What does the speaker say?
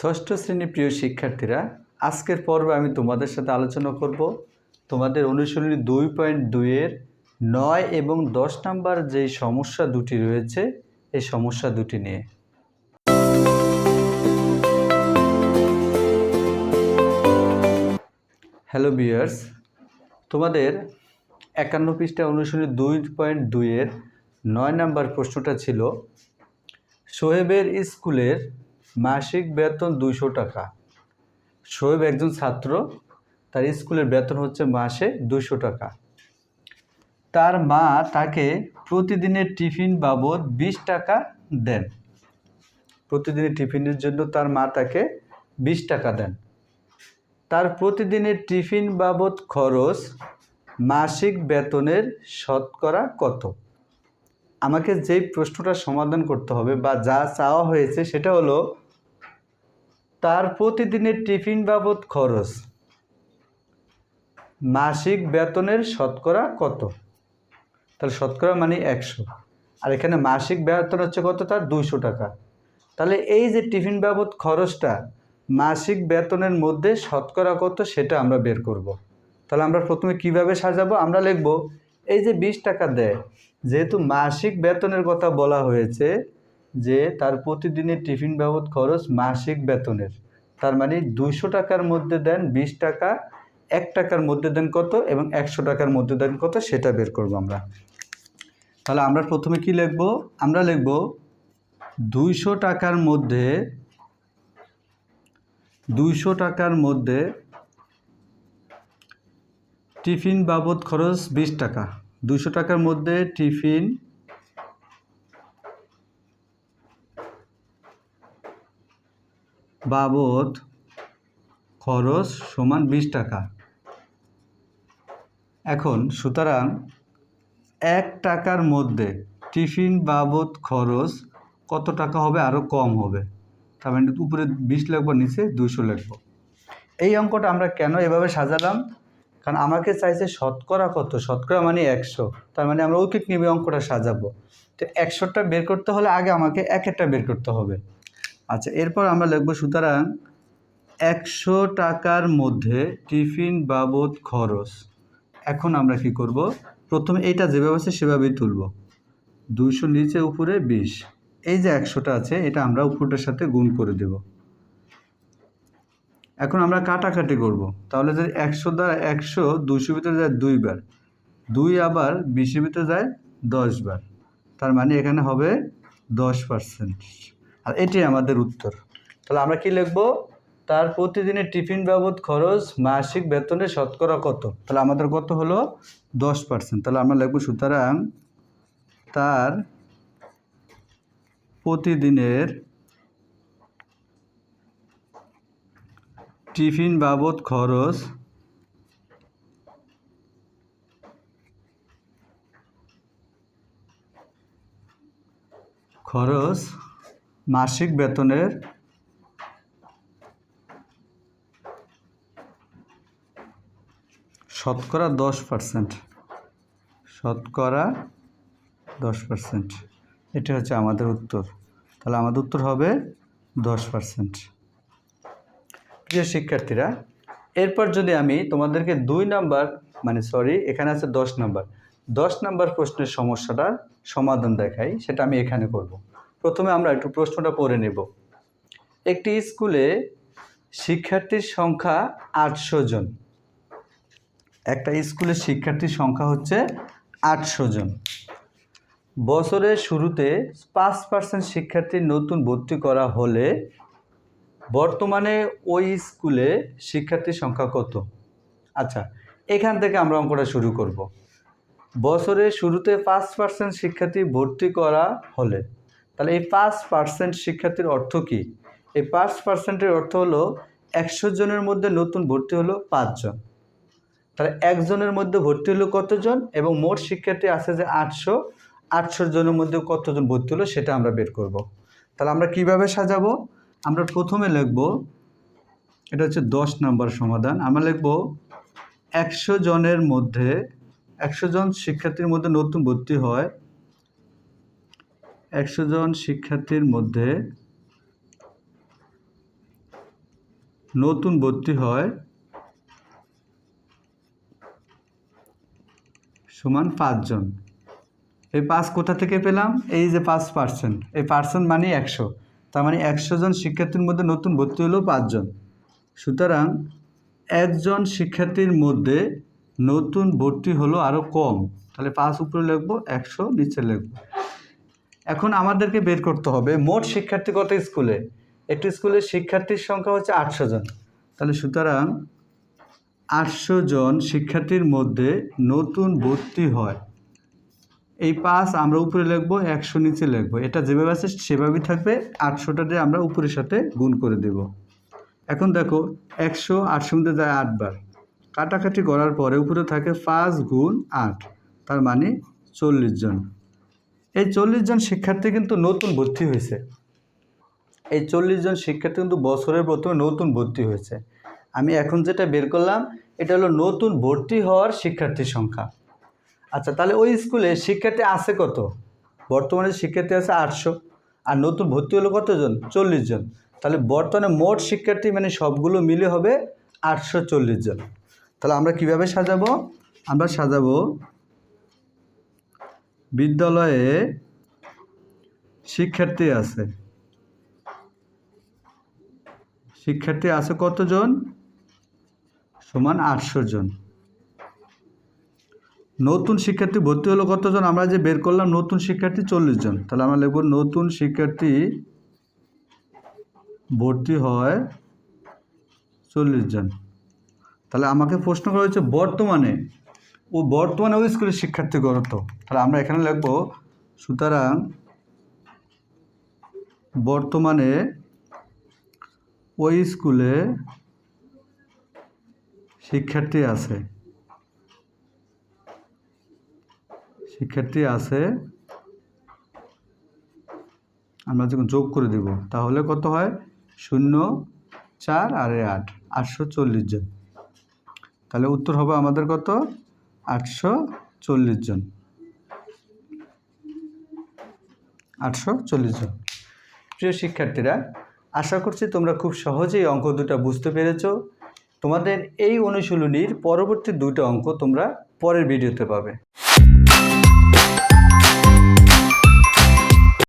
ষষ্ঠ শ্রেণির প্রিয় শিক্ষার্থীরা, আজকের পর্বে আমি তোমাদের সাথে আলোচনা করব তোমাদের অনুশীলনী দুই পয়েন্ট দুইয়ের নয় এবং দশ নাম্বার যেই সমস্যা দুটি রয়েছে, এই সমস্যা দুটি নিয়ে। হ্যালো বিয়ার্স তোমাদের একান্ন পৃষ্ঠা অনুশীলনী দুই পয়েন্ট দুইয়ের নয় নাম্বার প্রশ্নটা ছিল, সোহেবের স্কুলের মাসিক বেতন দুইশো টাকা। শোয়েব একজন ছাত্র, তার স্কুলের বেতন হচ্ছে মাসে দুশো টাকা। তার মা তাকে প্রতিদিনের টিফিন বাবদ বিশ টাকা দেন। প্রতিদিনের টিফিনের জন্য তার মা তাকে বিশ টাকা দেন। তার প্রতিদিনের টিফিন বাবদ খরচ মাসিক বেতনের শতকরা কত? আমাকে যেই প্রশ্নটা সমাধান করতে হবে বা যা চাওয়া হয়েছে সেটা হলো তার প্রতিদিনের টিফিন বাবদ খরচ। মাসিক বেতনের শতকরা কত? তাহলে শতকরা মানে একশো। আর এখানে মাসিক বেতন হচ্ছে কত? তার দুইশো টাকা। তাহলে এই যে টিফিন বাবদ খরচটা, মাসিক বেতনের মধ্যে শতকরা কত সেটা আমরা বের করব। তাহলে আমরা প্রথমে কীভাবে সাজাবো? আমরা লিখব, এই যে বিশ টাকা দেয়, যেহেতু মাসিক বেতনের কথা বলা হয়েছে যে তার প্রতিদিনের টিফিন বাবদ খরচ মাসিক বেতনের। তার মানে দুইশো টাকার মধ্যে দেন বিশ টাকা, এক টাকার মধ্যে দেন কত এবং একশো টাকার মধ্যে দেন কত সেটা বের করব আমরা। তাহলে আমরা প্রথমে কি লিখব? আমরা লিখব দুইশো টাকার মধ্যে, দুইশো টাকার মধ্যে টিফিন বাবদ খরচ বিশ টাকা। দুশো টাকার মধ্যে টিফিন বাবদ খরচ সমান বিশ টাকা। এখন সুতরাং এক টাকার মধ্যে টিফিন বাবদ খরচ কত টাকা হবে? আরও কম হবে। তার মানে উপরে বিশ লিখব নিচে দুশো লিখব এই অঙ্কটা আমরা কেন এভাবে সাজালাম? কারণ আমাকে চাইছে শতকরা কত? শতকরা মানে একশো। তার মানে আমরা ঐকিক নিবে অঙ্কটা সাজাবো। তো একশোটা বের করতে হলে আগে আমাকে এক একটা বের করতে হবে। আচ্ছা এরপর আমরা লিখব, সুতরাং একশো টাকার মধ্যে টিফিন বাবদ খরচ। এখন আমরা কি করব? প্রথমে এইটা যেভাবে আছে সেভাবেই তুলব। দুইশো নিচে উপরে বিশ। এই যে একশোটা আছে, এটা আমরা উপরটার সাথে গুণ করে দেব। এখন আমরা কাটাকাটি করব। তাহলে যদি একশো দ্বারা একশো দুইশো ভিতরে যায় দুইবার। দুই আবার বিশের ভিতরে যায় দশবার। তার মানে এখানে হবে দশ পার্সেন্ট। আর এটি আমাদের উত্তর। তাহলে আমরা কি লিখব? তার প্রতিদিনের টিফিন বাবদ খরচ, মাসিক বেতনে শতকরা কত? তাহলে আমাদের কত হলো? দশ পার্সেন্ট তাহলে আমরা লিখব সুতরাং তার প্রতিদিনের টিফিন বাবদ খরচ খরচ মাসিক বেতনের শতকরা দশ পার্সেন্ট শতকরা দশ পার্সেন্ট এটি হচ্ছে আমাদের উত্তর। তাহলে আমাদের উত্তর হবে দশ পার্সেন্ট প্রিয় শিক্ষার্থীরা, এরপর যদি আমি তোমাদেরকে দুই নাম্বার মানে সরি এখানে আছে দশ নাম্বার। দশ নাম্বার প্রশ্নের সমস্যাটার সমাধান দেখাই, সেটা আমি এখানে করব। প্রথমে আমরা একটু প্রশ্নটা পড়ে নেব। একটি স্কুলে শিক্ষার্থীর সংখ্যা আটশো জন। একটা স্কুলের শিক্ষার্থীর সংখ্যা হচ্ছে আটশো জন। বছরের শুরুতে পাঁচ পার্সেন্ট শিক্ষার্থী নতুন ভর্তি করা হলে বর্তমানে ওই স্কুলে শিক্ষার্থীর সংখ্যা কত? আচ্ছা এখান থেকে আমরা অঙ্কটা শুরু করব। বছরের শুরুতে পাঁচ পার্সেন্ট শিক্ষার্থী ভর্তি করা হলে তাহলে এই পাঁচ পার্সেন্ট শিক্ষার্থীর অর্থ কী? এই পাঁচ পার্সেন্টের অর্থ হলো একশো জনের মধ্যে নতুন ভর্তি হলো পাঁচজন। তাহলে একজনের মধ্যে ভর্তি হলো কতজন? এবং মোট শিক্ষার্থী আছে যে আটশো। আটশো জনের মধ্যে কতজন ভর্তি হলো সেটা আমরা বের করব। তাহলে আমরা কীভাবে সাজাবো? আমরা প্রথমে লিখব, এটা হচ্ছে দশ নাম্বার সমাধান। আমরা লিখব, একশো জনের মধ্যে, একশো জন শিক্ষার্থীর মধ্যে নতুন ভর্তি হয় একশো জন শিক্ষার্থীর মধ্যে নতুন ভর্তি হয় সমান পাঁচজন এই পাঁচ কোথা থেকে পেলাম? এই যে পাঁচ পার্সেন্ট এই পার্সেন্ট মানে একশো। তার মানে একশো জন শিক্ষার্থীর মধ্যে নতুন ভর্তি হলো পাঁচজন সুতরাং একজন শিক্ষার্থীর মধ্যে নতুন ভর্তি হলো আরও কম। তাহলে পাঁচ উপরে লিখব, একশো নিচে লিখব। এখন আমাদেরকে বের করতে হবে মোট শিক্ষার্থী কত স্কুলে? একটি স্কুলের শিক্ষার্থীর সংখ্যা হচ্ছে আটশো জন। তাহলে সুতরাং আটশো জন শিক্ষার্থীর মধ্যে নতুন ভর্তি হয়। এই পাঁচ আমরা উপরে লিখব, একশো নিচে লিখব। এটা যেভাবে আছে সেভাবেই থাকবে, আটশোটা দিয়ে আমরা উপরের সাথে গুণ করে দেব। এখন দেখো, একশো আটশো মধ্যে যায় আটবার। কাটাকাটি করার পরে উপরে থাকে পাঁচ গুণ আট, তার মানে চল্লিশ জন। এই চল্লিশ জন শিক্ষার্থী কিন্তু নতুন ভর্তি হয়েছে। এই চল্লিশ জন শিক্ষার্থী কিন্তু বছরের প্রথমে নতুন ভর্তি হয়েছে। আমি এখন যেটা বের করলাম, এটা হলো নতুন ভর্তি হওয়ার শিক্ষার্থীর সংখ্যা। আচ্ছা তাহলে ওই স্কুলে শিক্ষার্থী আছে কত? বর্তমানে শিক্ষার্থী আছে আটশো। আর নতুন ভর্তি হলো কতজন? চল্লিশ জন। তাহলে বর্তমানে মোট শিক্ষার্থী মানে সবগুলো মিলে হবে আটশো চল্লিশ জন। তাহলে আমরা কীভাবে সাজাবো? আমরা সাজাবো বিদ্যালয়ে শিক্ষার্থী আছে। শিক্ষার্থী আছে কতজন? সমান আটশো জন। নতুন শিক্ষার্থী ভর্তি হলো কতজন? আমরা যে বের করলাম, নতুন শিক্ষার্থী চল্লিশ জন। তাহলে আমরা লিখব নতুন শিক্ষার্থী ভর্তি হয় চল্লিশ জন। তাহলে আমাকে প্রশ্ন করা হয়েছে, বর্তমানে ও বর্তমানে ওই স্কুলের শিক্ষার্থী কত তাহলে আমরা এখানে লিখব, সুতরাং বর্তমানে ওই স্কুলে শিক্ষার্থী আছে। শিক্ষার্থী আছে, আমরা যখন যোগ করে দেব, তাহলে কত হয়? শূন্য, চার আর আট, আটশো চল্লিশ জন। তাহলে উত্তর হবে আমাদের কত? আটশো চল্লিশ জন। আটশো চল্লিশ জন। প্রিয় শিক্ষার্থীরা, আশা করছি তোমরা খুব সহজেই অঙ্ক দুটো বুঝতে পেরেছ। তোমাদের এই অনুশীলনীর পরবর্তী দুটো অঙ্ক তোমরা পরের ভিডিওতে পাবে।